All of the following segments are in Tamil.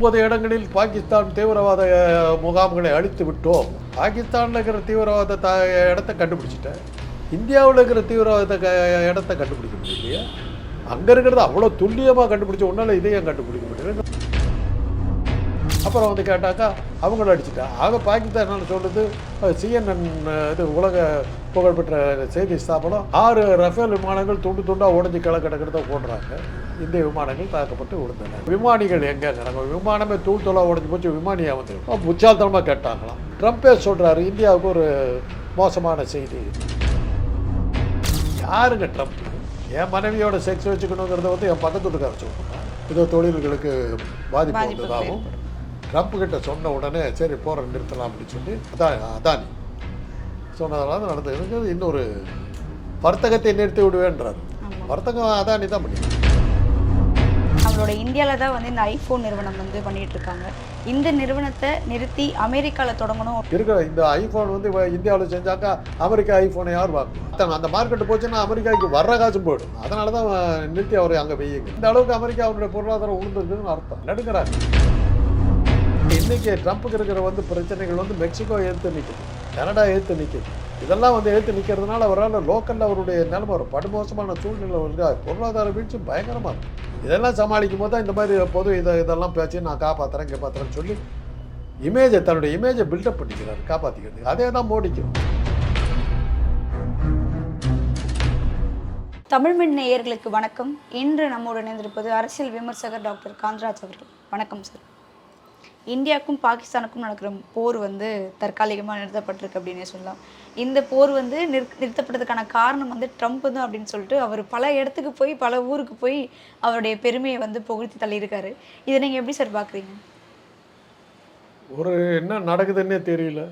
ஒன்பது இடங்களில் பாகிஸ்தான் தீவிரவாத முகாம்களை அழித்து விட்டோம். பாகிஸ்தானில் இருக்கிற தீவிரவாத த இடத்த கண்டுபிடிச்சிட்டேன். இந்தியாவில் இருக்கிற தீவிரவாத க இடத்த கண்டுபிடிக்க முடியலையா. அங்கே இருக்கிறது அவ்வளோ துல்லியமாக கண்டுபிடிச்ச உன்னால இதையும் கண்டுபிடிக்க முடியல. அப்புறம் வந்து கேட்டாக்கா அவங்கள அடிச்சிட்டா. ஆக பாகிஸ்தான் நான் சொல்லுது சிஎன்என் இது உலக புகழ்பெற்ற செய்தி ஸ்தாபனம். ஆறு ரஃபேல் விமானங்கள் துண்டு துண்டாக உடஞ்சி கிழக்கிடக்கிறத போடுறாங்க. இந்திய விமானங்கள் தாக்கப்பட்டு விழுந்தன. விமானிகள் எங்கங்கிறாங்க விமானமே தூள் தூளாக உடஞ்சி போச்சு விமானியாக வந்து புச்சாலத்தனமாக கேட்டாங்களாம். ட்ரம்ப்பே சொல்கிறாரு இந்தியாவுக்கு ஒரு மோசமான செய்தி. யாருங்க ட்ரம்ப்? என் மனைவியோட செக்ஸ் வச்சுக்கணுங்கிறத வந்து என் பக்கத்து வீட்டுக்காரர் சொல்கிறாங்க இதோ தொழில்களுக்கு பாதிப்பு வந்ததாகவும் ட்ரம்ப் கிட்ட சொன்ன உடனே சரி போகிற நிறுத்தலாம் அப்படின்னு சொல்லி அதான் அதானி. சொன்னதெல்லாம் நடந்தது. இன்னொரு வர்த்தகத்தை நிறுத்தி விடுவேன்றார். வர்த்தகம் அதானி தான் பண்ணி நம்மளோட இந்தியாவில் தான் வந்து இந்த ஐஃபோன் நிறுவனம் வந்து பண்ணிட்டு இருக்காங்க. இந்த நிறுவனத்தை நிறுத்தி அமெரிக்காவில் தொடங்கணும். இருக்கிற இந்த ஐஃபோன் வந்து இந்தியாவில் செஞ்சாக்கா அமெரிக்கா ஐஃபோனை யார் வாங்கும்? அந்த மார்க்கெட்டு போச்சுன்னா அமெரிக்காவுக்கு வர்ற காசு போயிடும். அதனால தான் நிறுத்தி அவரை அங்கே வையுங்க. இந்த அளவுக்கு அமெரிக்கா அவருடைய பொருளாதாரம் உழுந்துருக்குதுன்னு அர்த்தம். நடுக்கிறாங்க இன்னைக்கு ட்ரம்ப்புக்கு இருக்கிற வந்து பிரச்சனைகள் வந்து மெக்சிகோ ஏற்று நிற்குது கனடா எதிர்த்து நிற்குது இதெல்லாம் வந்து எடுத்து நிற்கிறதுனால அவரால் லோக்கலில் அவருடைய நிலைமை ஒரு படுமோசமான சூழ்நிலை வந்து பொருளாதார வீழ்ச்சி பயங்கரமாக இருக்கும் இதெல்லாம் சமாளிக்கும் போது தான் இந்த மாதிரி பொது இதை இதெல்லாம் பேச்சு நான் காப்பாற்றுறேன் காப்பாற்றுறேன்னு சொல்லி இமேஜை தன்னுடைய இமேஜை பில்டப் பண்ணிக்கிறார் காப்பாற்றிக்கிறதுக்கு அதே தான் மோடிக்கும். தமிழ்மின் நேயர்களுக்கு வணக்கம். இன்று நம்மோடு இணைந்திருப்பது அரசியல் விமர்சகர் டாக்டர் காந்தராஜ் அவர்கள். வணக்கம் சார். இந்தியாவுக்கும் பாகிஸ்தானுக்கும் நடக்கிற போர் வந்து தற்காலிகமாக நிறுத்தப்பட்டிருக்கு அப்படின்னே சொல்லலாம். இந்த போர் வந்து நிறு நிறுத்தப்பட்டதுக்கான காரணம் வந்து ட்ரம்ப் தான் அப்படின்னு சொல்லிட்டு அவர் பல இடத்துக்கு போய் பல ஊருக்கு போய் அவருடைய பெருமையை வந்து புகழ்த்தி தள்ளியிருக்காரு. இதை நீங்கள் எப்படி சார் பார்க்குறீங்க? ஒரு என்ன நடக்குதுன்னே தெரியல.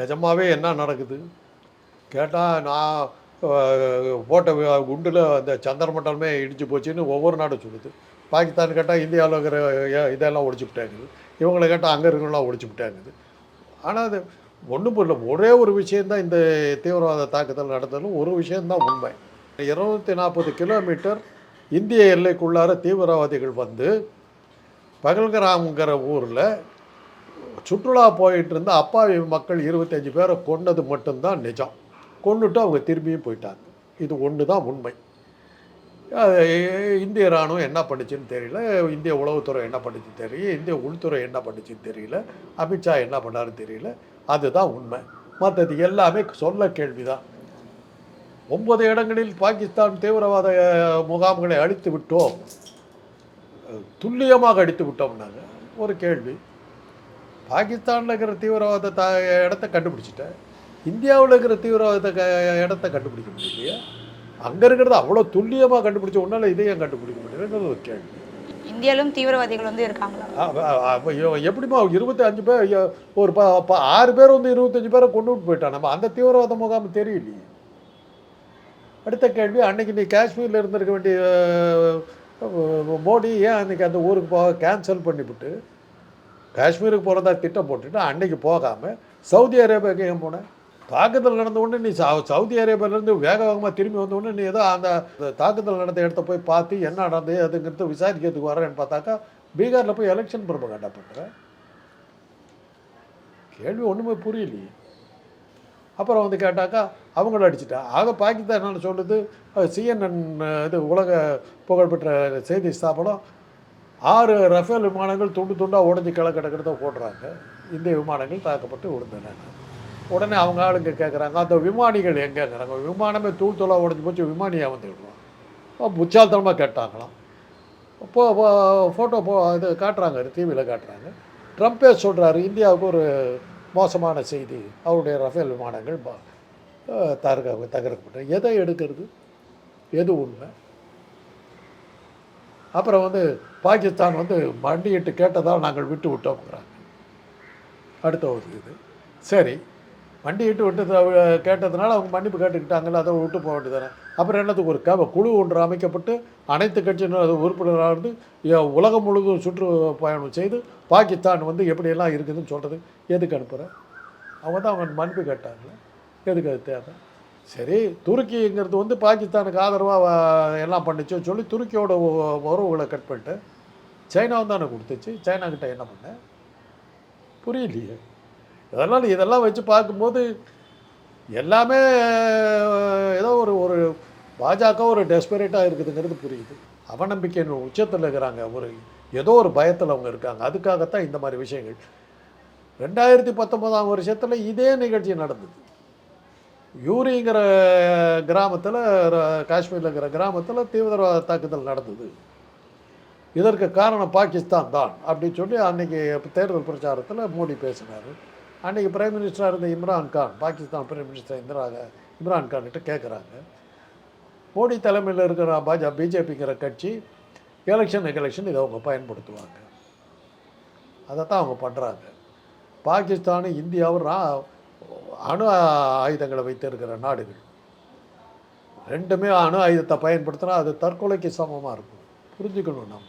நிஜமாவே என்ன நடக்குது? கேட்டால் நான் போட்ட குண்டில் அந்த சந்திரமண்டலமே இடிச்சு போச்சுன்னு ஒவ்வொரு நாடும் சொல்லுது. பாகிஸ்தான் கேட்டால் இந்தியாவில் இருக்கிற இதெல்லாம் ஒழிச்சு விட்டாங்குது இவங்களை கேட்டால் அங்கே இருக்கிறவங்களாம் ஒழிச்சு ஆனால் அது ஒன்றும் புரியல. ஒரே ஒரு விஷயந்தான் இந்த தீவிரவாத தாக்குதல் நடந்ததும் ஒரு விஷயந்தான் உண்மை. இருநூத்தி நாற்பது கிலோமீட்டர் இந்திய எல்லைக்குள்ளார தீவிரவாதிகள் வந்து பகல்கிராம்ங்கிற ஊரில் சுற்றுலா போயிட்டு இருந்த அப்பாவி மக்கள் இருபத்தஞ்சி பேரை கொன்னது மட்டும்தான் நிஜம். கொண்டுட்டு அவங்க திரும்பியும் போயிட்டாங்க. இது ஒன்று தான் உண்மை. இந்திய இராணுவம் என்ன பண்ணுச்சுன்னு தெரியல. இந்திய உளவுத்துறை என்ன பண்ணுச்சுன்னு தெரியல. இந்திய உள்துறை என்ன பண்ணுச்சுன்னு தெரியல. அமித்ஷா என்ன பண்ணாருன்னு தெரியல. அதுதான் உண்மை. மற்றது எல்லாமே சொல்ல கேள்விதான். ஒன்பது இடங்களில் பாகிஸ்தான் தீவிரவாத முகாம்களை அழித்து விட்டோம். துல்லியமாக அடித்து விட்டோம்னாங்க ஒரு கேள்வி. பாகிஸ்தானில் இருக்கிற தீவிரவாத த இடத்த கண்டுபிடிச்சிட்டேன் இந்தியாவில் இருக்கிற தீவிரவாத க இடத்த கண்டுபிடிக்க முடியலையா? அங்கே இருக்கிறது அவ்வளோ துல்லியமாக கண்டுபிடிச்ச உன்னால இதையும் கண்டுபிடிக்க முடியலங்கிறது ஒரு கேள்வி. இந்தியாவிலும் தீவிரவாதிகள் வந்து இருக்காங்களா? எப்படிம்மா இருபத்தி அஞ்சு பேர் ஒரு ஆறு பேர் வந்து இருபத்தஞ்சு பேரை கொண்டு விட்டு போயிட்டான். நம்ம அந்த தீவிரவாத முகாம் தெரியலையே. அடுத்த கேள்வி அன்னைக்கு நீ காஷ்மீரில் இருந்திருக்க வேண்டிய மோடி ஏன் அன்னைக்கு அந்த ஊருக்கு போக கேன்சல் பண்ணிவிட்டு காஷ்மீருக்கு போகிறதா திட்டம் போட்டுட்டு அன்னைக்கு போகாமல் சவுதி அரேபியாவுக்கு ஏன் போனேன் தாக்குதல் நடந்த உடனே நீ சவு சவுதி அரேபியாவிலேருந்து வேக வேகமாக திரும்பி வந்த உடனே நீ ஏதோ அந்த அந்த தாக்குதல் நடந்த இடத்த போய் பார்த்து என்ன நடந்தது அதுங்கிறது விசாரிக்கிறதுக்கு வரேன்னு பார்த்தாக்கா பீகாரில் போய் எலெக்ஷன் ப்ரொபகண்டா பண்ணுறேன் கேள்வி ஒன்றுமே புரியலையே. அப்புறம் வந்து கேட்டாக்கா அவங்கள அடிச்சிட்டா. ஆக பாகிஸ்தான் என்ன சொல்லுது? சிஎன்என் இது உலக புகழ்பெற்ற செய்தி ஸ்தாபனம். ஆறு ரஃபேல் விமானங்கள் துண்டு துண்டாக உடஞ்சி கிழக்கிடக்கிறத போடுறாங்க இந்திய விமானங்கள் தாக்கப்பட்டு விழுந்தன. உடனே அவங்க ஆளுங்க கேட்குறாங்க அந்த விமானிகள் எங்கேங்கிறாங்க விமானமே தூள் தூளாக உடஞ்சி போச்சு விமானியாக வந்து புச்சால்தனமாக கேட்டாங்களாம். இப்போ ஃபோட்டோ போ இது காட்டுறாங்க டிவியில் காட்டுறாங்க. ட்ரம்ப்பே சொல்கிறாரு இந்தியாவுக்கு ஒரு மோசமான செய்தி. அவருடைய ரஃபேல் விமானங்கள் தகர்க்க தகர்க்கப்பட்ட எதை எடுக்கிறது? எது உண்மை? அப்புறம் வந்து பாகிஸ்தான் வந்து மண்டியிட்டு கேட்டதால் நாங்கள் விட்டு விட்டோம்ங்கிறாங்க. அடுத்த ஒரு இது. சரி மண்டியிட்டு விட்டு கேட்டதுனால அவங்க மன்னிப்பு கேட்டுக்கிட்டாங்கல்ல அதை விட்டு போக வேண்டியதானே அப்புறம் என்னத்துக்கு ஒரு க குழு ஒன்று அமைக்கப்பட்டு அனைத்து கட்சியினர் உறுப்பினராக இருந்து உலகம் முழுவதும் சுற்றுப்பயணம் செய்து பாகிஸ்தான் வந்து எப்படியெல்லாம் இருக்குதுன்னு சொல்கிறது எதுக்கு அனுப்புகிறேன் அவங்க தான் அவங்க மன்னிப்பு கேட்டாங்களே எதுக்கு அது தேவை? சரி துருக்கிங்கிறது வந்து பாகிஸ்தானுக்கு ஆதரவாக எல்லாம் பண்ணிச்சோன்னு சொல்லி துருக்கியோட உறவுகளை கட் பண்ணிட்டு சைனாவும் தானே கொடுத்துச்சு சைனாக்கிட்ட என்ன பண்ண? புரியலையே. அதனால் இதெல்லாம் வச்சு பார்க்கும்போது எல்லாமே ஏதோ ஒரு ஒரு பாஜக ஒரு டெஸ்பரேட்டாக இருக்குதுங்கிறது புரியுது. அவநம்பிக்கையின் உச்சத்தில் இருக்கிறாங்க. ஒரு ஏதோ ஒரு பயத்தில் அவங்க இருக்காங்க. அதுக்காகத்தான் இந்த மாதிரி விஷயங்கள். ரெண்டாயிரத்தி பத்தொம்போதாம் வருஷத்தில் இதே நிகழ்ச்சி நடந்தது. யூரிங்கிற கிராமத்தில் காஷ்மீரில் இருக்கிற கிராமத்தில் தீவிரவாத தாக்குதல் நடந்தது. இதற்கு காரணம் பாகிஸ்தான் தான் அப்படின்னு சொல்லி அன்னைக்கு தேர்தல் பிரச்சாரத்தில் மோடி பேசினார். அன்றைக்கி பிரைம் மினிஸ்டராக இருந்த இம்ரான் கான் பாகிஸ்தான் பிரைம் மினிஸ்டர் இந்திரா இம்ரான் கான்கிட்ட கேட்குறாங்க மோடி தலைமையில் இருக்கிற பாஜக பிஜேபிங்கிற கட்சி எலெக்ஷன் எலெக்ஷன் இதை அவங்க பயன்படுத்துவாங்க. அதை தான் அவங்க பண்ணுறாங்க பாகிஸ்தானும் இந்தியாவும் அணு ஆயுதங்களை வைத்திருக்கிற நாடுகள். ரெண்டுமே அணு ஆயுதத்தை பயன்படுத்தினா அது தற்கொலைக்கு சமமாக இருக்கும். புரிஞ்சுக்கணும் நம்ம.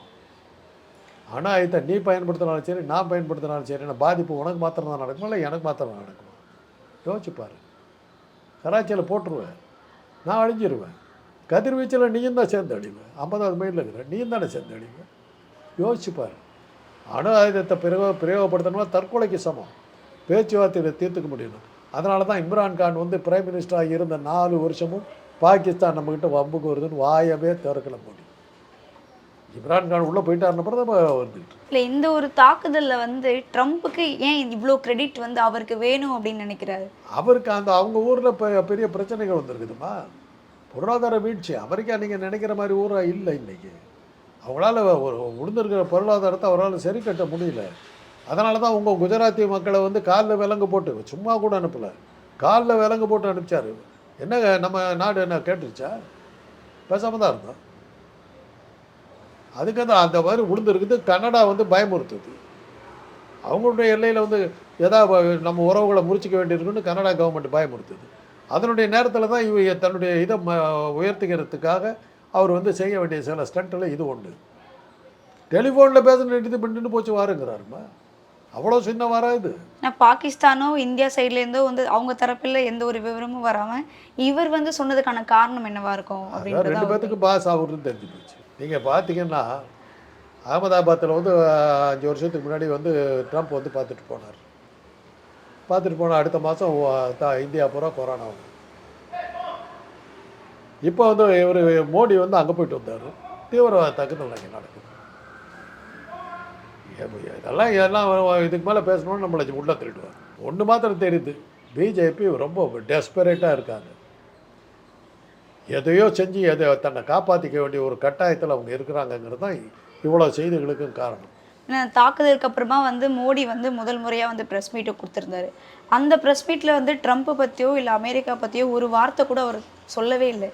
அணு ஆயுதத்தை நீ பயன்படுத்தினாலும் சரி நான் பயன்படுத்தினாலும் சரி என்ன பாதிப்பு உனக்கு மாத்திரம் தான் நடக்கும்? இல்லை எனக்கு மாத்திரம் தான் நடக்கும் யோசிச்சுப்பார் கராச்சியில் போட்டுருவேன். நான் அழிஞ்சிருவேன். கதிர்வீச்சில் நீயும் தான் சேர்ந்து அழிவேன் ஐம்பதாவது மைலில் இருக்கிற நீயும் தானே சேர்ந்து அழிவேன் யோசிச்சுப்பார் அணு ஆயுதத்தை பிரயோக பிரயோகப்படுத்தணும்னா தற்கொலைக்கு சமம். பேச்சுவார்த்தையில் தீர்த்துக்க முடியணும். அதனால தான் இம்ரான் கான் வந்து பிரைம் மினிஸ்டராக இருந்த நாலு வருஷமும் பாகிஸ்தான் நம்மக்கிட்ட வம்புக்கு வருதுன்னு வாயவே திறக்கல முடியும் இம்ரான் கான் உள்ளே போயிட்டாருன அப்புறம் தான் வந்துட்டு இல்லை இந்த ஒரு தாக்குதலில் வந்து ட்ரம்ப்புக்கு ஏன் இவ்வளோ கிரெடிட் வந்து அவருக்கு வேணும் அப்படின்னு நினைக்கிறாரு? அவருக்கு அந்த அவங்க ஊரில் பெரிய பிரச்சனைகள் வந்திருக்குதுமா? பொருளாதார வீழ்ச்சி. அமெரிக்கா நீங்கள் நினைக்கிற மாதிரி ஊராக இல்லை இன்னைக்கு. அவங்களால ஒரு விழுந்திருக்கிற பொருளாதாரத்தை அவரால் சரி கட்ட முடியல. அதனால தான் உங்கள் குஜராத்தி மக்களை வந்து காலில் விலங்கு போட்டு சும்மா கூட அனுப்பலை. காலில் விலங்கு போட்டு அனுப்பிச்சாரு. என்னங்க நம்ம நாடு என்ன கேட்டுருச்சா? பேசாமல் தான் இருந்தோம். அதுக்கு தான் அந்த மாதிரி விழுந்திருக்குது கனடா வந்து பயமுறுத்துது. அவங்களுடைய எல்லையில் வந்து ஏதாவது நம்ம உறவுகளை முறிச்சிக்க வேண்டியிருக்குன்னு கனடா கவர்மெண்ட் பயமுறுத்துது. அதனுடைய நேரத்தில் தான் இவ தன்னுடைய இதை ம உயர்த்திக்கிறதுக்காக அவர் வந்து செய்ய வேண்டிய சில ஸ்டண்ட்டில் இது ஒன்று டெலிஃபோனில் பேசுன இது பண்ணிட்டு போச்சு வாருங்கிறாருமா. அவ்வளோ சின்ன வராது ஆனால் பாகிஸ்தானோ இந்தியா சைட்லேருந்தோ வந்து அவங்க தரப்பில் எந்த ஒரு விவரமும் வராமல் இவர் வந்து சொன்னதுக்கான காரணம் என்னவா இருக்கும் அதான் அப்படின்றத ரெண்டு பேத்துக்கு பாஸ் ஆகுறதுன்னு தெரிஞ்சு போச்சு. நீங்கள் பார்த்தீங்கன்னா அகமதாபாத்தில் வந்து அஞ்சு வருஷத்துக்கு முன்னாடி வந்து ட்ரம்ப் வந்து பார்த்துட்டு போனார். பார்த்துட்டு போனால் அடுத்த மாதம் இந்தியா பூரா கொரோனா வந்து. இப்போ வந்து இவர் மோடி வந்து அங்கே போயிட்டு வந்தார். தீவிரவாத தாக்குதல் அங்கே நடக்குது. இதெல்லாம் எல்லாம் இதுக்கு மேலே பேசணும்னு நம்மளை உள்ள திருடுவார். ஒன்று மாத்திரம் தெரியுது. பிஜேபி ரொம்ப டெஸ்பரேட்டாக இருக்காங்க. எதையோ செஞ்சு எதை தன்னை காப்பாற்றிக்க வேண்டிய ஒரு கட்டாயத்தில் அவங்க இருக்கிறாங்கங்கிறது தான் இவ்வளோ செய்திகளுக்கும் காரணம். தாக்குதலுக்கு அப்புறமா வந்து மோடி வந்து முதல் முறையாக வந்து ப்ரெஸ் மீட்டை கொடுத்துருந்தாரு. அந்த ப்ரெஸ் மீட்டில் வந்து ட்ரம்ப்பை பற்றியோ இல்லை அமெரிக்கா பற்றியோ ஒரு வார்த்தை கூட அவர் சொல்லவே இல்லை.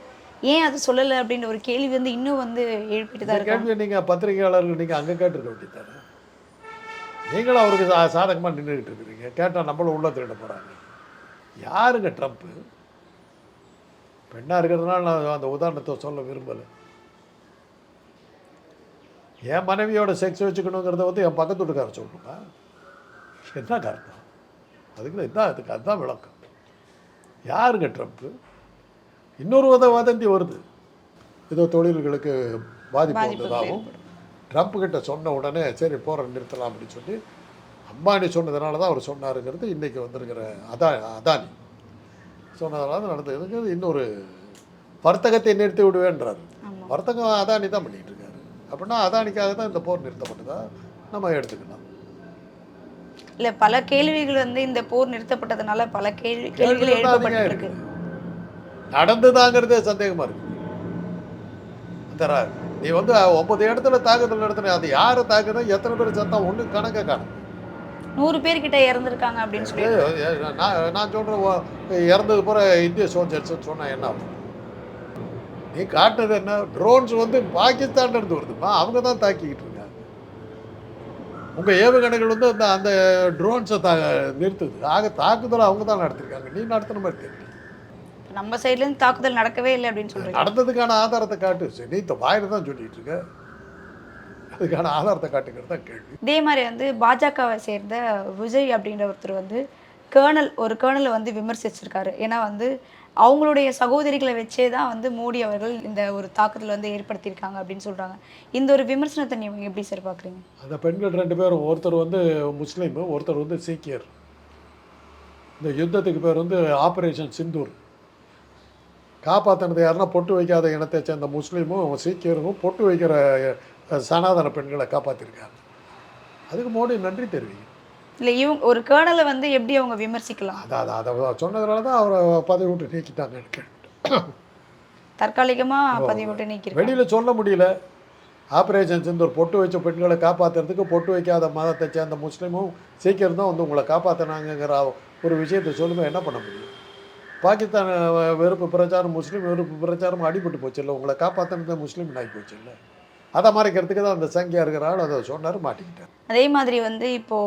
ஏன் அது சொல்லலை அப்படின்ற ஒரு கேள்வி வந்து இன்னும் வந்து எழுப்பிட்டு தான் கேள்வி நீங்கள் பத்திரிகையாளர்கள் நீங்கள் அங்கே கேட்டிருக்க வேண்டியதானே நீங்களும் அவருக்கு சாதகமாக நின்றுக்கிட்டு இருக்கிறீங்க. கேட்டால் நம்மளும் உள்ள திருட போகிறாங்க யாருங்க ட்ரம்ப்பு பெண்ணாக இருக்கிறதுனால நான் அந்த உதாரணத்தை சொல்ல விரும்பலை. என் மனைவியோட செக்ஸ் வச்சுக்கணுங்கிறத வந்து என் பக்கத்து வீட்டுக்காரர் சொல்லணுமா? என்ன அர்த்தம் அதுக்கு இதான் அதுக்கு அதுதான் விளக்கம். யாருங்க ட்ரம்ப்பு இன்னொரு வித வதந்தி வருது. ஏதோ தொழில்களுக்கு பாதிப்பு வந்ததாகவும் ட்ரம்ப் கிட்ட சொன்ன உடனே சரி போகிற நிறுத்தலாம் அப்படின்னு சொல்லி அம்பானி சொன்னதுனால தான் அவர் சொன்னாருங்கிறது இன்றைக்கி வந்திருக்கிற அதா அதானி. சொன்னதுனால தான் நடந்ததுங்கிறது இன்னொரு வர்த்தகத்தை நிறுத்தி விடுவேன்றார். வர்த்தகம் அதானி தான் பண்ணிட்டு இருக்காரு. அப்படின்னா அதானிக்காக தான் இந்த போர் நிறுத்தப்பட்டதா நம்ம எடுத்துக்கலாம். இல்லை பல கேள்விகள் வந்து இந்த போர் நிறுத்தப்பட்டதுனால பல கேள்வி கேள்விகள் எழுப்பப்பட்டிருக்கு. நடந்துதாங்கிறதே சந்தேகமா இருக்கு. நீ வந்து ஒன்பது இடத்துல தாக்குதல் நடத்தின அது யாரை தாக்குதல் எத்தனை பேர் சத்தம் ஒண்ணு கணக்கை காணும் நூறு பேர்கிட்ட இறந்துருக்காங்க அப்படின்னு சொல்லி நான் நான் சொல்கிறேன் இறந்தது பூரா இந்திய சோல்ஜர்ஸ் சொன்னா என்ன ஆகும்? நீ காட்டுறது என்ன? ட்ரோன்ஸ் வந்து பாகிஸ்தான்ல இருந்து வருதுப்பா. அவங்க தான் தாக்கிக்கிட்டு இருக்காங்க. உங்க ஏவுகணைகள் வந்து அந்த அந்த ட்ரோன்ஸை தா நிறுத்துது. ஆக தாக்குதல் அவங்க தான் நடத்திருக்காங்க. நீ நடத்துன மாதிரி தெரியல. நம்ம சைட்லேருந்து தாக்குதல் நடக்கவே இல்லை அப்படின்னு சொல்றீங்க. நடந்ததுக்கான ஆதாரத்தை காட்டு. நீ இந்த வாயில தான் சொல்லிட்டு இருக்க. அதுக்கான ஆதாரத்தை காட்டுங்கிறது தான் கேள்வி. இதே மாதிரி வந்து பாஜகவை சேர்ந்த விஜய் அப்படின்ற ஒருத்தர் வந்து கேர்னல் ஒரு கேர்னலை வந்து விமர்சிச்சிருக்காரு. ஏன்னா வந்து அவங்களுடைய சகோதரிகளை வச்சே தான் வந்து மோடி அவர்கள் இந்த ஒரு தாக்குதல் வந்து ஏற்படுத்தியிருக்காங்க அப்படின்னு சொல்றாங்க. இந்த ஒரு விமர்சனத்தை நீங்க எப்படி சார் பார்க்குறீங்க? அந்த பெண்கள் ரெண்டு பேரும் ஒருத்தர் வந்து முஸ்லீமு ஒருத்தர் வந்து சீக்கியர். இந்த யுத்தத்துக்கு பேர் வந்து ஆபரேஷன் சிந்தூர். காப்பாற்றினது யாருன்னா பொட்டு வைக்காத இனத்தை சேர்ந்த முஸ்லீமும் சீக்கியரும் பொட்டு வைக்கிற சனாதன பெண்களை காப்பாற்றிருக்காங்க அதுக்கு மோடி நன்றி தெரிவிக்கும் இல்லை இவங்க ஒரு கேர்னலை வந்து எப்படி அவங்க விமர்சிக்கலாம்? அதான் அதை சொன்னதுனால தான் அவரை பதவி விட்டு நீக்கிட்டாங்க எனக்கு. தற்காலிகமா பதிவு விட்டு நீக்கிருக்காங்க வெளியில் சொல்ல முடியல. ஆப்ரேஷன் சிந்தூர் பொட்டு வச்ச பெண்களை காப்பாற்றுறதுக்கு பொட்டு வைக்காத மதத்தை சேர்ந்த முஸ்லீமும் சீக்கிரம் தான் வந்து உங்களை காப்பாற்றினாங்கங்கிற ஒரு விஷயத்தை சொல்லும்போது என்ன பண்ண முடியும்? பாகிஸ்தான் வெறுப்பு பிரச்சாரம் முஸ்லீம் வெறுப்பு பிரச்சாரம் அடிபட்டு போச்சு இல்லை உங்களை காப்பாற்றினது முஸ்லீம் ஆகி போச்சு இல்லை? அதை மறைக்கிறதுக்கு தான் அந்த சங்கியா இருக்கிற ஆள் அதை சொன்னார் மாட்டிக்கிட்டார். அதே மாதிரி வந்து இப்போ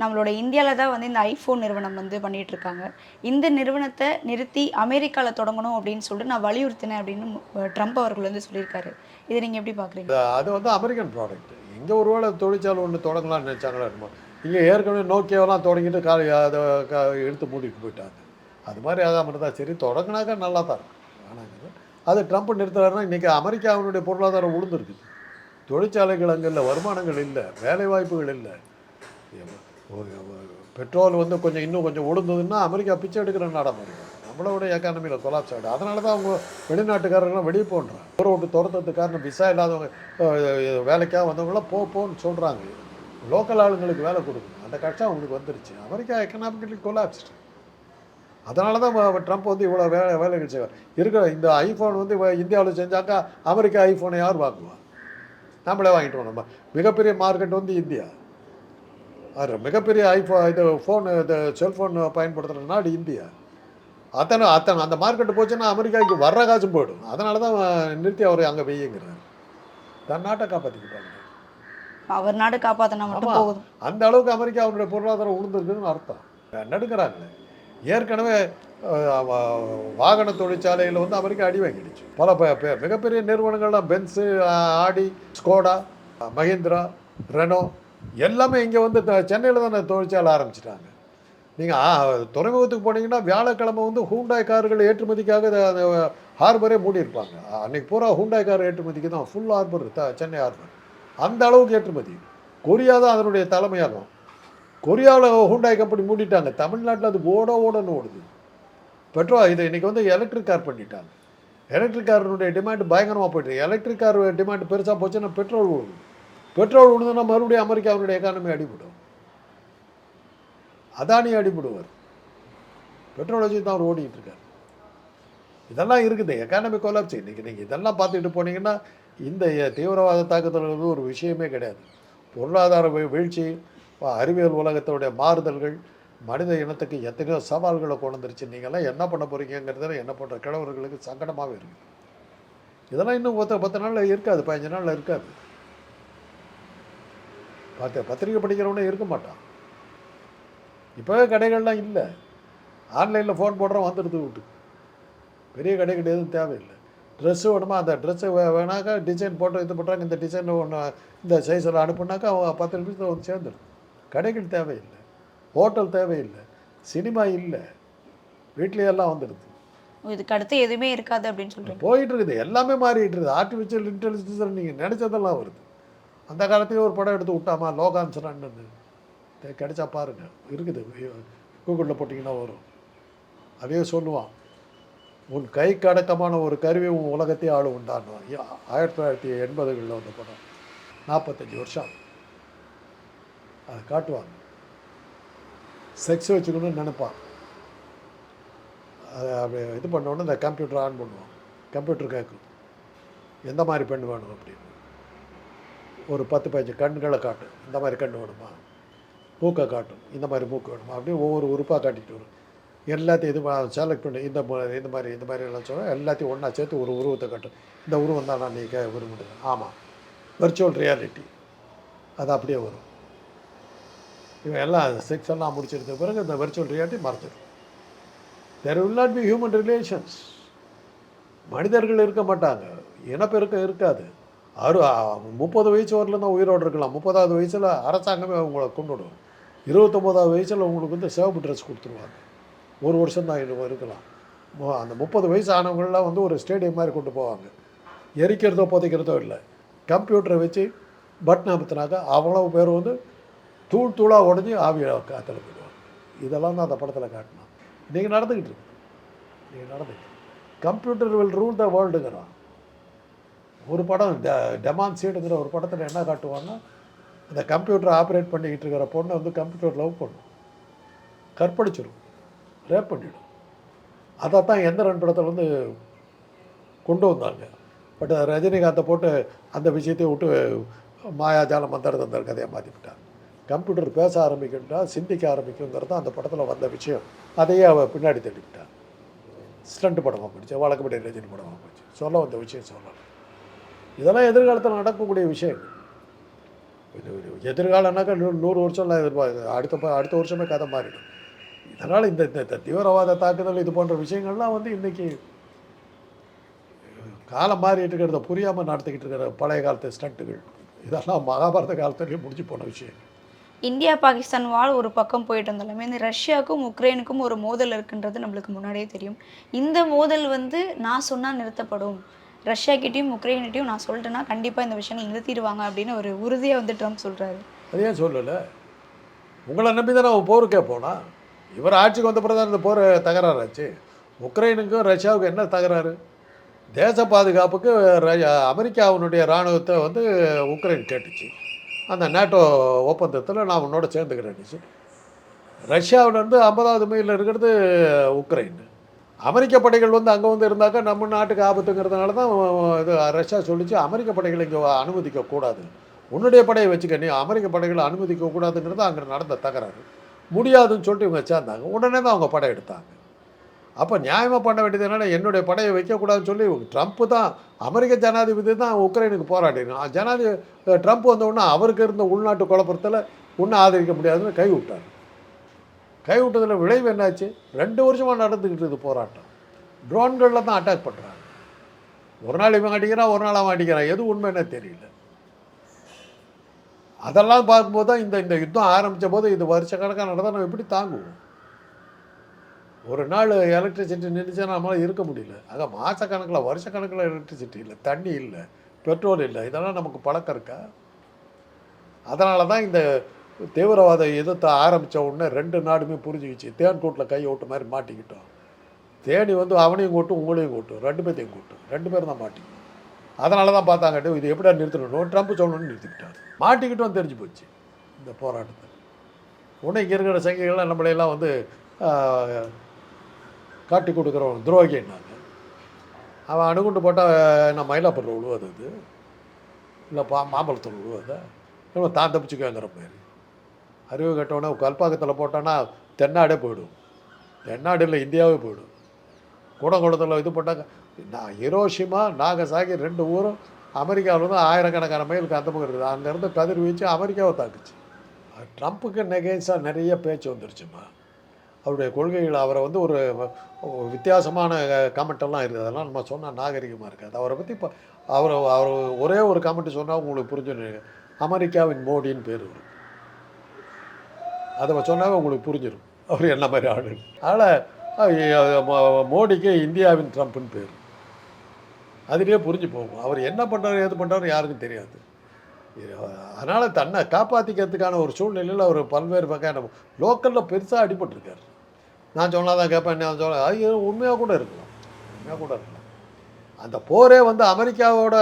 நம்மளோட இந்தியாவில் தான் வந்து இந்த ஐஃபோன் நிறுவனம் வந்து பண்ணிட்டு இருக்காங்க. இந்த நிறுவனத்தை நிறுத்தி அமெரிக்காவில் தொடங்கணும் அப்படின்னு சொல்லிட்டு நான் வலியுறுத்தினேன் அப்படின்னு ட்ரம்ப் அவர்கள் வந்து சொல்லியிருக்காரு. இதை நீங்கள் எப்படி பார்க்குறீங்க அது வந்து அமெரிக்கன் ப்ராடக்ட் இங்கே ஒருவேளை தொழிற்சாலை ஒன்று தொடங்கலாம்னு நினச்சாங்களா என்னமோ இங்கே ஏற்கனவே நோக்கியாவெல்லாம் தொடங்கிட்டு காலி அதை எடுத்து மூடிட்டு போயிட்டாங்க. அது மாதிரி ஆகாமல் இருந்தால் சரி தொடங்கினாக்கா நல்லா தான் இருக்கும். ஆனாங்க அது ட்ரம்ப் நிறுத்துறாருன்னா இன்றைக்கி அமெரிக்காவினுடைய பொருளாதாரம் உளுந்துருக்குது தொழிற்சாலைகள் அங்கே இல்லை வருமானங்கள் இல்லை வேலை வாய்ப்புகள் இல்லை. பெட்ரோல் வந்து கொஞ்சம் இன்னும் கொஞ்சம் உளுந்ததுன்னா அமெரிக்கா பிச்சை எடுக்கிற நாடாக மாறிடும் நம்மளோட எக்கானமியில் கொலாப்ஸ் ஆகிடும் அதனால தான் அவங்க வெளிநாட்டுக்காரங்களாம் வெளியே போன்றாங்க ஊரை விட்டு துரத்துறதுக்கு காரணம் விசா இல்லாதவங்க வேலைக்காக வந்தவங்களாம் போ போன்னு சொல்கிறாங்க லோக்கல் ஆளுங்களுக்கு வேலை கொடுக்கணும். அந்த கட்சி அவங்களுக்கு வந்துருச்சு. அமெரிக்கா எக்கனாமிக்கலி கொலாப்ஸ்டு அதனால தான் ட்ரம்ப் வந்து இவ்வளோ வேலை வேலைகள் செய்வார். இருக்கிற இந்த ஐஃபோன் வந்து இந்தியாவில் செஞ்சாக்கா அமெரிக்கா ஐஃபோனை யார் வாங்குவா? நம்மளே வாங்கிட்டு நம்ம. மிகப்பெரிய மார்க்கெட் வந்து இந்தியா. அது மிகப்பெரிய ஐஃபோன் இது ஃபோன் இது செல்ஃபோன் பயன்படுத்துகிற நாடு இந்தியா. அத்தனை அத்தனை அந்த மார்க்கெட்டு போச்சுன்னா அமெரிக்காவுக்கு வர்ற காசும் போயிடும். அதனால தான் நிறுத்தி அவர் அங்கே வெய்யுங்கிறார் தன் நாட்டை காப்பாற்றிக்கிட்டாங்க அவர் நாடு காப்பாற்றினா மட்டும். போதும். அந்த அளவுக்கு அமெரிக்கா அவருடைய பொருளாதாரம் உளுந்துருக்குதுன்னு அர்த்தம். நடுக்கிறாங்களே ஏற்கனவே வாகன தொழிற்சாலையில் வந்து அமெரிக்கா அடி வாங்கிடுச்சு. பல மிகப்பெரிய நிறுவனங்கள்லாம் பென்ஸு ஆடி ஸ்கோடா மஹிந்திரா ரெனோ எல்லாமே இங்கே வந்து சென்னையில் தானே தொழிற்சாலை ஆரம்பிச்சிட்டாங்க. நீங்கள் துறைமுகத்துக்கு போனீங்கன்னா வியாழக்கிழமை வந்து ஹூண்டாய் கார்கள் ஏற்றுமதிக்காக அந்த- ஹார்பரே மூடியிருப்பாங்க. அன்றைக்கி அன்னைக்கு பூரா ஹூண்டாய் கார் ஏற்றுமதிக்கு தான் full harbour the Chennai harbour அந்த அளவுக்கு ஏற்றுமதி. கொரியா தான் அதனுடைய தலைமையாகும். கொரியாவில் ஹூண்டாய் கம்பெனி மூடிட்டாங்க. தமிழ்நாட்டில் அது ஓட ஓடன்னு ஓடுது. பெட்ரோல் இது இன்றைக்கி வந்து எலக்ட்ரிக் கார் பண்ணிட்டாங்க. எலக்ட்ரிக் காரினுடைய டிமாண்ட் பயங்கரமாக போயிட்டு எலக்ட்ரிக் கார் டிமாண்ட் பெருசாக போச்சுன்னா பெட்ரோல் விழுது பெட்ரோல் விழுதுன்னா மறுபடியும் அமெரிக்காவுடைய எக்கானமி அடிபடும். அதானி அடிபடுவார். பெட்ரோல் வச்சு தான் அவர் ஓடிக்கிட்டு இருக்கார். இதெல்லாம் இருக்குது. எக்கானமி கொலாப்ஸ் இன்றைக்கி நீங்கள் இதெல்லாம் பார்த்துட்டு போனீங்கன்னா இந்த தீவிரவாத தாக்குதல் ஒரு விஷயமே கிடையாது. பொருளாதார வீழ்ச்சி அறிவியல் உலகத்தோடைய மாறுதல்கள் மனித இனத்துக்கு எத்தனையோ சவால்களை கொண்டு வந்துருச்சு. நீங்கள்லாம் என்ன பண்ண போகிறீங்கிறதுல என்ன பண்ணுற கிழவர்களுக்கு சங்கடமாகவே இருக்குது இதெல்லாம் இன்னும் பத்து பத்து நாளில் இருக்காது பதினஞ்சு நாளில் இருக்காது. பார்த்து பத்திரிக்கை படிக்கிறவனே இருக்க மாட்டான். இப்போவே கடைகள்லாம் இல்லை. ஆன்லைனில் ஃபோன் போடுறோம் வந்துடுது வீட்டுக்கு. பெரிய கடை கிடையாது தேவையில்லை. ட்ரெஸ்ஸு வேணுமா? அந்த ட்ரெஸ்ஸு வே வேணாக்கா டிசைன் போட்டு இது பண்ணுறாங்க இந்த டிசைன் ஒன்று இந்த சைஸில் அனுப்புனாக்கா அவங்க பத்து நிமிஷத்தில் வந்து சேர்ந்துடும் கடைகள் தேவையில்லை. ஹோட்டல் தேவையில்லை சினிமா இல்லை வீட்லேயே எல்லாம் வந்துடுது. இதுக்கு அடுத்து எதுவுமே இருக்காது அப்படின்னு சொல்றீங்க. போயிட்டு இருக்குது எல்லாமே மாறிட்டு இருக்குது. ஆர்டிஃபிஷியல் இன்டெலிஜென்ஸ் நீங்கள் நினச்சதெல்லாம் வருது. அந்த காலத்துலேயே ஒரு படம் எடுத்து விட்டாமா லோகான்ஸ் ரன்னு கிடைச்சா பாருங்க. இருக்குது கூகுளில் போட்டிங்கன்னா வரும். அதையே சொல்லுவான். உன் கைக்கு அடக்கமான ஒரு கருவி உன் உலகத்தையே ஆளு உண்டான்னுவான் யா- ஆயிரத்தி தொள்ளாயிரத்தி எண்பதுகளில் வந்த படம். நாற்பத்தஞ்சு வருஷம். அதை காட்டுவாங்க. செக்ஸ் வச்சுக்கணும்னு நினைப்பான். அதை அப்படி இது பண்ணோன்னே இந்த கம்ப்யூட்டர் ஆன் பண்ணுவோம் கம்ப்யூட்டர் கேட்கும் எந்த மாதிரி பெண் வேணும் அப்படின்னு. ஒரு பத்து பதினஞ்சு கண்களை காட்டும். இந்த மாதிரி கண் வேணுமா? மூக்கை காட்டும். இந்த மாதிரி மூக்கு வேணுமா? அப்படியே ஒவ்வொரு உறுப்பாக காட்டிட்டு வரும். எல்லாத்தையும் இது செலக்ட் பண்ணி. இந்த மாதிரி இந்த மாதிரி இந்த மாதிரி எல்லாம் சொல்ல எல்லாத்தையும் ஒன்றா சேர்த்து ஒரு உருவத்தை காட்டும். இந்த உருவம் தான் நான் நீங்கள் விரும்புகிறேன் ஆமாம் வெர்ச்சுவல் ரியாலிட்டி அது அப்படியே வரும். இவன் எல்லாம் செக்ஸ் எல்லாம் முடிச்சிருந்த பிறகு இந்த virtual reality மறைச்சிடும் there will not be human relations மனிதர்கள் இருக்க மாட்டாங்க. இனப்பெருக்கம் இருக்காது. அறு முப்பது வயசு வரலாம் தான் உயிரோடு இருக்கலாம். முப்பதாவது வயசில் அரசாங்கமே அவங்கள கொண்டுடும். இருபத்தொம்போதாவது வயசில் உங்களுக்கு வந்து சிவப்பு ட்ரெஸ் கொடுத்துருவாங்க. ஒரு வருஷம் தான் இருக்கலாம். அந்த முப்பது வயசு ஆனவங்களாம் வந்து ஒரு ஸ்டேடியம் மாதிரி கொண்டு போவாங்க. எரிக்கிறதோ புதைக்கிறதோ இல்லை. கம்ப்யூட்டரை வச்சு பட்டன் அமுத்தினாக்கா அவ்வளவு பேர் வந்து தூள் தூளாக உடஞ்சி ஆவியாக காற்றுல போயிடுவாங்க இதெல்லாம் தான் அந்த படத்தில் காட்டினான் நீங்கள் நடந்துக்கிட்டு இருக்கு நீங்கள் நடந்துக்கிட்டு கம்ப்யூட்டர் வில் ரூல் த வேர்ல்டுங்கிறான் ஒரு படம் ட டெமான்சீடுங்கிற ஒரு படத்தில் என்ன காட்டுவாங்கன்னா அந்த கம்ப்யூட்டரை ஆப்ரேட் பண்ணிக்கிட்டு இருக்கிற பொண்ணை வந்து கம்ப்யூட்டர் லவ் பண்ணும். கற்பழிச்சிடும் ரேப் பண்ணிவிடும் அதை தான் ரெண்டு படத்தில் வந்து கொண்டு வந்தாங்க. பட் ரஜினிகாந்தை போட்டு அந்த விஷயத்தையும் விட்டு மாயாஜால மந்திர அந்த கதையை மாற்றிவிட்டாங்க கம்ப்யூட்டர் பேச ஆரம்பிக்கிட்டா சிந்திக்க ஆரம்பிக்குங்கிறது அந்த படத்தில் வந்த விஷயம். அதையே அவள் பின்னாடி தள்ளிவிட்டான். ஸ்டண்ட் படமாக போயிடுச்சு வழக்கப்படி ரஜினி படமாக போச்சு சொல்ல வந்த விஷயம் சொல்லலாம் இதெல்லாம் எதிர்காலத்தில் நடக்கக்கூடிய விஷயங்கள் எதிர்காலம்னாக்கா நூறு நூறு வருஷம்லாம் எதிர்பார்க்கு அடுத்த அடுத்த வருஷமே கதை மாறிடும். இதனால் இந்த இந்த இந்த தீவிரவாத தாக்குதல் இது போன்ற விஷயங்கள்லாம் வந்து இன்றைக்கி காலம் மாறிட்டு இருக்கிறத புரியாமல் நடத்திக்கிட்டு இருக்கிற பழைய காலத்து ஸ்டண்ட்டுகள் இதெல்லாம் மகாபாரத காலத்துலேயே முடிஞ்சு போன விஷயம். இந்தியா பாகிஸ்தான் வால் ஒரு பக்கம் போயிட்டு இருந்தாலுமே இந்த ரஷ்யாவுக்கும் உக்ரைனுக்கும் ஒரு மோதல் இருக்குன்றது நம்மளுக்கு முன்னாடியே தெரியும். இந்த மோதல் வந்து நான் சொன்னால் நிறுத்தப்படும். ரஷ்யாக்கிட்டையும் கிட்டயும் உக்ரைன்கிட்டையும் நான் சொல்லிட்டேன்னா கண்டிப்பாக இந்த விஷயங்கள் நிறுத்திடுவாங்க அப்படின்னு ஒரு உறுதியாக வந்து ட்ரம்ப் சொல்கிறாரு அது ஏன் சொல்லலை? உங்களை நம்பி தான் நான் போருக்கே போனா? இவர் ஆட்சிக்கு வந்த பிறகு தான் இந்த போர் தகராறாச்சு. உக்ரைனுக்கும் ரஷ்யாவுக்கும் என்ன தகராறு? தேச பாதுகாப்புக்கு அமெரிக்காவினுடைய இராணுவத்தை வந்து உக்ரைன் கேட்டுச்சு. அந்த நேட்டோ ஒப்பந்தத்தில் நான் உன்னோட சேர்ந்துக்கிறேன் ரஷ்யாவிலேருந்து ஐம்பதாவது மைலில் இருக்கிறது உக்ரைன். அமெரிக்க படைகள் வந்து அங்கே வந்து இருந்தாக்கா நம்ம நாட்டுக்கு ஆபத்துங்கிறதுனால தான் இது ரஷ்யா சொல்லிச்சு அமெரிக்க படைகளை இங்கே அனுமதிக்கக்கூடாது உன்னுடைய படையை வச்சுக்க நீ அமெரிக்க படைகளை அனுமதிக்கக்கூடாதுங்கிறது அங்கே நடந்த தகராறு. முடியாதுன்னு சொல்லிட்டு இவங்க சேர்ந்தாங்க. உடனே தான் அவங்க படை எடுத்தாங்க. அப்போ நியாயமாக பண்ண வேண்டியது என்னென்னா என்னுடைய படையை வைக்கக்கூடாதுன்னு சொல்லி ட்ரம்ப் தான் அமெரிக்க ஜனாதிபதி தான் உக்ரைனுக்கு போராடினான் ஜனாதிபதி ட்ரம்ப் வந்தவுடனே அவருக்கு இருந்த உள்நாட்டு குழப்பத்தில் ஒன்றும் ஆதரிக்க முடியாதுன்னு கைவிட்டார். கைவிட்டதில் கை விட்டதில் விளைவு என்னாச்சு? ரெண்டு வருஷமாக நடந்துக்கிட்டு இருக்குது போராட்டம். ட்ரோன்களில் தான் அட்டாக் பண்ணுறாங்க ஒரு நாள் இவன் அடிக்கிறான் ஒரு நாள் அவன் அடிக்கிறான். எது உண்மைன்னு தெரியல. அதெல்லாம் பார்க்கும்போது தான் இந்த இந்த யுத்தம் ஆரம்பித்த போது இது வருஷக்கணக்காக நடந்தால் நம்ம எப்படி தாங்குவோம்? ஒரு நாள் எலக்ட்ரிசிட்டி நின்றுச்சா நம்மளால் இருக்க முடியல. ஆக மாதக்கணக்கில் வருஷக்கணக்கில் எலக்ட்ரிசிட்டி இல்லை தண்ணி இல்லை பெட்ரோல் இல்லை இதெல்லாம் நமக்கு பழக்கம் இருக்கா? அதனால தான் இந்த தீவிரவாத எதிர்த்த ஆரம்பித்த உடனே ரெண்டு நாடுமே புரிஞ்சுக்கிச்சு தேன் கூட்டில் கை ஓட்டு மாதிரி மாட்டிக்கிட்டோம். தேனி வந்து அவனையும் கூட்டும் உங்களையும் கூட்டும் ரெண்டு பேர்த்தையும் கூட்டும். ரெண்டு பேரும் தான் மாட்டிக்கணும் அதனால தான் பார்த்தாங்கட்டு இது எப்படியா நிறுத்தணும்? ட்ரம்ப் சொல்லணும்னு நிறுத்திக்கிட்டார் மாட்டிக்கிட்டோம் தெரிஞ்சு போச்சு இந்த போராட்டத்தை. உடனே இங்கே இருக்கிற சங்கிகள்லாம் நம்மளையெல்லாம் வந்து காட்டி கொடுக்குறவன் துரோகின்னாங்க அவன் அணுகுண்டு போட்டால் என்ன மயிலாப்பூரில் விழுவது அது? இல்லை பா மாம்பழத்தில் விழுவதா இவன் தான் தப்பிச்சுக்கோங்கிற மாதிரி அறிவு கட்டவனே கல்பாக்கத்தில் போட்டான்னா தென்னாடே போயிடும். தென்னாடு இல்லை இந்தியாவே போயிடும். கூடங்குளத்தில் இது போட்டாங்க நான் ஹிரோஷிமா நாகசாகி ரெண்டு ஊரும் அமெரிக்காவில் தான் ஆயிரக்கணக்கான மைலுக்கு அந்த பக்கம் இருக்குது. அங்கேருந்து கதிர் வீச்சு அமெரிக்காவை தாக்குச்சு. ட்ரம்ப்புக்கு நெகேன்ஸாக நிறைய பேச்சு வந்துருச்சுமா? அவருடைய கொள்கைகள் அவரை வந்து ஒரு வித்தியாசமான comment இருக்குது. அதெல்லாம் நம்ம சொன்னால் நாகரிகமாக இருக்காது. அவரை பற்றி இப்போ அவர் அவர் ஒரே ஒரு கமெண்ட் சொன்னால் உங்களுக்கு புரிஞ்சிடும் அமெரிக்காவின் மோடின்னு பேர் வரும். அதை சொன்னாவே உங்களுக்கு புரிஞ்சிடும் அவர் என்ன மாதிரி ஆளு? அதனால் மோடிக்கு இந்தியாவின் ட்ரம்ப்னு பேர். அதுலேயே புரிஞ்சு போகும். அவர் என்ன பண்ணுறாரு எது பண்ணுறாரு யாருக்கும் தெரியாது. அதனால் தன்னை காப்பாற்றிக்கிறதுக்கான ஒரு சூழ்நிலையில் அவர் பல்வேறு வகையான லோக்கலில் பெருசாக அடிபட்டிருக்கார். நான் சொன்னாதான் கேட்பேன் நான் சொன்னேன்? அது உண்மையாக கூட இருக்கலாம். உண்மையாக கூட இருக்கலாம். அந்த போரே வந்து அமெரிக்காவோட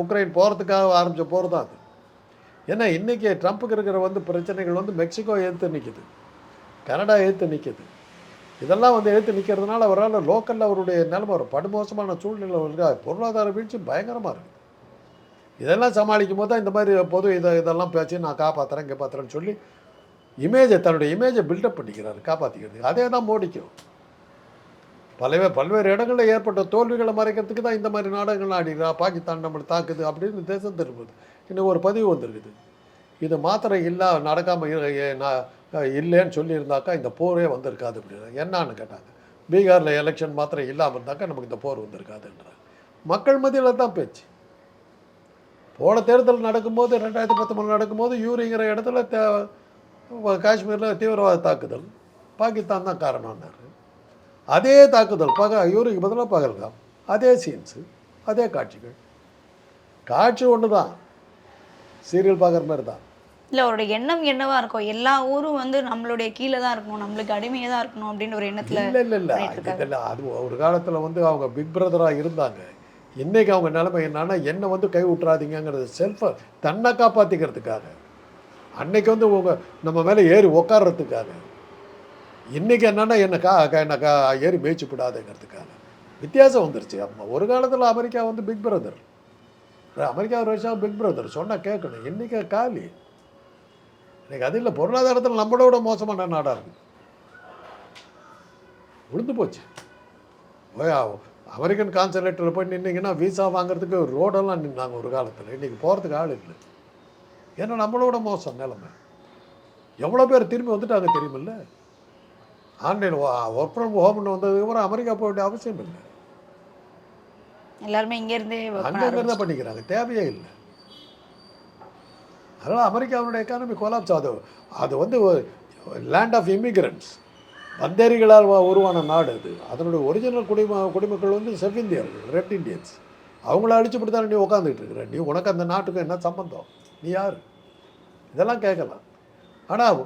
உக்ரைன் போகிறதுக்காக ஆரம்பித்த போர் தான் அது. ஏன்னா இன்றைக்கி ட்ரம்ப்புக்கு இருக்கிற வந்து பிரச்சனைகள் வந்து மெக்சிகோ எதிர்த்து நிற்கிது கனடா எதிர்த்து நிற்கிது இதெல்லாம் வந்து எடுத்து நிற்கிறதுனால அவரால் லோக்கலில் அவருடைய நிலைமை ஒரு படுமோசமான சூழ்நிலை இருக்கா பொருளாதார வீழ்ச்சி பயங்கரமாக இருக்குது இதெல்லாம் சமாளிக்கும் போது தான் இந்த மாதிரி பொது இதை இதெல்லாம் பேச்சு நான் காப்பாற்றுறேன் காப்பாற்றுறேன்னு சொல்லி இமேஜை தன்னுடைய இமேஜை பில்டப் பண்ணிக்கிறார் காப்பாற்றிக்கிறதுக்கு அதே தான் மோடிக்கும். பலவே பல்வேறு இடங்களில் ஏற்பட்ட தோல்விகளை மறைக்கிறதுக்கு தான் இந்த மாதிரி நாடகங்கள் ஆடிக்கிறா பாகிஸ்தான் நம்மளை தாக்குது அப்படின்னு தேசம் திரும்புது. இன்னும் ஒரு பதிவு வந்திருக்குது. இது மாத்திரை இல்லை நடக்காமல் இல்லைன்னு சொல்லியிருந்தாக்கா இந்த போரே வந்திருக்காது அப்படின்னு என்னான்னு கேட்டாங்க. பீகாரில் எலெக்ஷன் மாத்திரம் இல்லாமல் இருந்தாக்கா நமக்கு இந்த போர் வந்திருக்காதுன்றாங்க. மக்கள் மத்தியில் தான் பேச்சு. போன தேர்தல் நடக்கும்போது ரெண்டாயிரத்தி பத்தொம்பது நடக்கும்போது யூரிங்கிற இடத்துல தே காஷ்மீரில் தீவிரவாத தாக்குதல் பாகிஸ்தான் தான் காரணம்னாரு. அதே தாக்குதல் பக இவருக்கு பதிலாக பகல்காம். அதே சீன்ஸு அதே காட்சிகள். காட்சி ஒன்று தான் சீரியல் பார்க்குற மாதிரி தான் இல்லை அவரோட எண்ணம் என்னவா இருக்கும் எல்லா ஊரும் வந்து நம்மளுடைய கீழே தான் இருக்கணும் நம்மளுக்கு அடிமையாக தான் இருக்கணும் அப்படின்னு ஒரு எண்ணத்தில் இல்லை இல்லை இல்லை. இதில் அது ஒரு காலத்தில் வந்து அவங்க பிக் பிரதராக இருந்தாங்க. இன்னைக்கு அவங்க நிலைமை என்னன்னா என்னை வந்து கை விட்றாதீங்கங்கிறது செல்ஃபை தன்னை காப்பாற்றிக்கிறதுக்காக அன்னைக்கு வந்து உங்கள் நம்ம மேலே ஏறி உக்காடுறதுக்காக இன்னைக்கு என்னன்னா என்னக்கா என்னக்கா க- ஏறி மேய்ச்சி விடாதுங்கிறதுக்காக. வித்தியாசம் வந்துருச்சு. அம்மா ஒரு காலத்தில் அமெரிக்கா வந்து பிக் பிரதர் அமெரிக்கா ஒரு வருஷம் பிக் பிரதர் சொன்னால் கேட்கணும். இன்னைக்கு காலி. இன்னைக்கு அது இல்லை. பொருளாதாரத்தில் நம்மளோட மோசமான நாடாக இருக்குது விழுந்து போச்சு. போய் அமெரிக்கன் கான்சுலேட்டில் போய் நின்னீங்கன்னா விசா வாங்குறதுக்கு ரோடெல்லாம் நின்னாங்க ஒரு காலத்தில். இன்றைக்கி போகிறதுக்கு ஆள் இல்லை. ஏன்னா நம்மளோட மோசம் நிலைமை. எவ்வளோ பேர் திரும்பி வந்துட்டாங்க தெரியுமில்ல? ஆன்லைன் ஒர்க் ஃப்ரம் ஹோம்னு வந்ததுக்கு அப்புறம் அமெரிக்கா போக வேண்டிய அவசியம் இல்லை. எல்லாருமே இங்கேருந்தே work பண்ண அங்கே தான் பண்ணிக்கிறாங்க தேவையே இல்லை. அதனால் அமெரிக்காவுடைய எக்கானமி கொலாப்ஸ் அது அது வந்து லேண்ட் ஆஃப் இமிகிரண்ட்ஸ் வந்தேரிகளால் உருவான நாடு அது. அதனுடைய ஒரிஜினல் குடிம குடிமக்கள் வந்து செவ்விந்தியர்கள் ரெட் இண்டியன்ஸ் அவங்கள அடிச்சுப்பட்டு தான் நீ உட்காந்துக்கிட்டு இருக்கிற. நீ உனக்கு அந்த நாட்டுக்கு என்ன சம்பந்தம்? நீ யார்? இதெல்லாம் கேட்கலாம். ஆனால்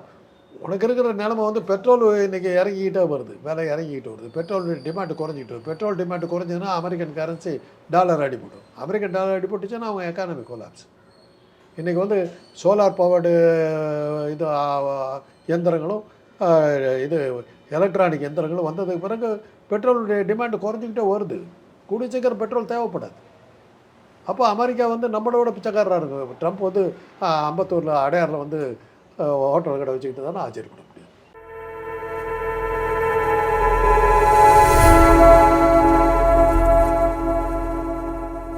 உனக்கு இருக்கிற நிலமை வந்து பெட்ரோல் இன்றைக்கி இறங்கிக்கிட்டே வருது. விலை இறங்கிக்கிட்டு வருது. பெட்ரோல் டிமாண்டு குறைஞ்சிக்கிட்டு வருது. பெட்ரோல் டிமாண்ட் குறைஞ்சதுன்னா அமெரிக்கன் கரன்சி டாலர் அடிபடும் அமெரிக்கன் டாலர் அடிபட்டுச்சுன்னா அவங்க எக்கானமி கொலாப்ஸ் இன்றைக்கி வந்து சோலார் பவர்டு இது எந்திரங்களும் இயந்திரங்களும் இது எலக்ட்ரானிக் எந்திரங்களும் வந்ததுக்கு பிறகு பெட்ரோலுடைய டிமாண்ட் குறைஞ்சிக்கிட்டே வருது. கூடிய சீக்கிரம் பெட்ரோல் தேவைப்படாது. அப்போ அமெரிக்கா வந்து நம்மளோட பிச்சைக்காரராக இருக்கும் ட்ரம்ப் வந்து ஐம்பத்தூரில் அம்பத்தூரில் வந்து ஹோட்டல் கடை வச்சுக்கிட்டு தானே ஆச்சரியப்படும்